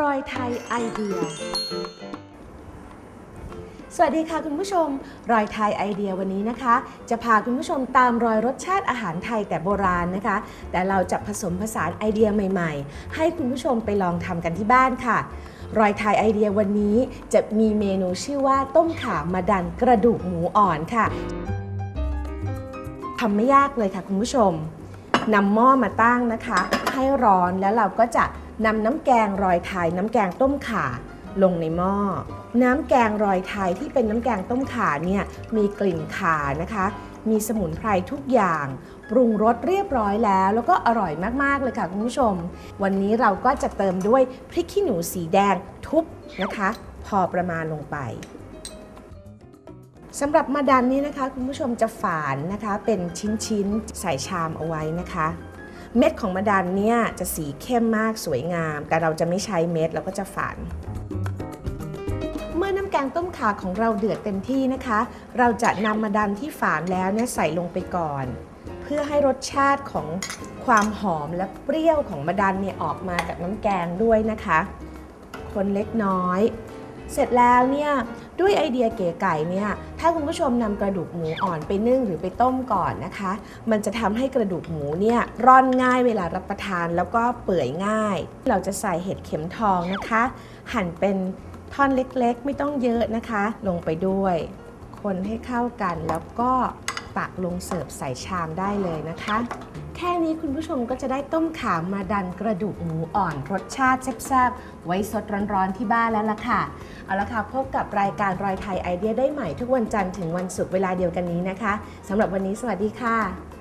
รอยไทยไอเดีย สวัสดีค่ะคุณผู้ชม รอยไทยไอเดียวันนี้นะคะ จะพาคุณผู้ชมตามรอยรสชาติอาหารไทยแต่โบราณนะคะ แต่เราจะผสมผสานไอเดียใหม่ ๆ ให้คุณผู้ชมไปลองทำกันที่บ้านค่ะ รอยไทยไอเดียวันนี้จะมีเมนูชื่อว่าต้มข่ามาดันกระดูกหมูอ่อนค่ะทำไม่ยากเลยค่ะคุณผู้ชมนำหม้อมาตั้งนะคะ ให้ร้อนแล้วเราก็จะ นำน้ำแกงรอยไทยน้ำแกงต้มข่าลงในหม้อ น้ำแกงรอยไทยที่เป็นน้ำแกงต้มข่าเนี่ยมีกลิ่นข่านะคะ มีสมุนไพรทุกอย่าง ปรุงรสเรียบร้อยแล้ว แล้วก็อร่อยมาก ๆ เลยค่ะคุณผู้ชม วันนี้เราก็จะเติมด้วยพริกขี้หนูสีแดงทุบนะคะ พอประมาณลงไปสำหรับมาดันนี้นะคะ คุณผู้ชมจะฝานนะคะเป็นชิ้นๆ ใส่ชามเอาไว้นะคะ เม็ดของมะดันเนี่ยจะสีเข้มมากสวยงาม แต่เราจะไม่ใช้เม็ดเราก็จะฝานเมื่อน้ำแกงต้มข่าของเราเดือดเต็มที่นะคะ เราจะนำมะดันที่ฝานแล้วเนี่ยใส่ลงไปก่อน เพื่อให้รสชาติของความหอมและเปรี้ยวของมะดันเนี่ยออกมาจากน้ำแกงด้วยนะคะ คนเล็กน้อย เสร็จแล้วเนี่ย ด้วยไอเดียเก๋ไก่เนี่ยถ้าคุณผู้ชมนำกระดูกหมูอ่อนไปนึ่งหรือไปต้มก่อนนะคะ มันจะทำให้กระดูกหมูเนี่ยร่อนง่ายเวลารับประทานแล้วก็เปื่อยง่าย เราจะใส่เห็ดเข็มทองนะคะ หั่นเป็นท่อนเล็กๆ ไม่ต้องเยอะนะคะ ลงไปด้วย คนให้เข้ากันแล้วก็ตักลงเสิร์ฟใส่ชามได้เลยนะคะ แค่นี้คุณผู้ชมก็จะได้ต้มข่ามาดันกระดูกหมูอ่อนรสชาติแซ่บๆ ไว้สดร้อนๆที่บ้านแล้วล่ะค่ะ เอาละค่ะพบกับรายการรอยไทยไอเดียได้ใหม่ทุกวันจันทร์ถึงวันศุกร์เวลาเดียวกันนี้นะคะสำหรับวันนี้สวัสดีค่ะ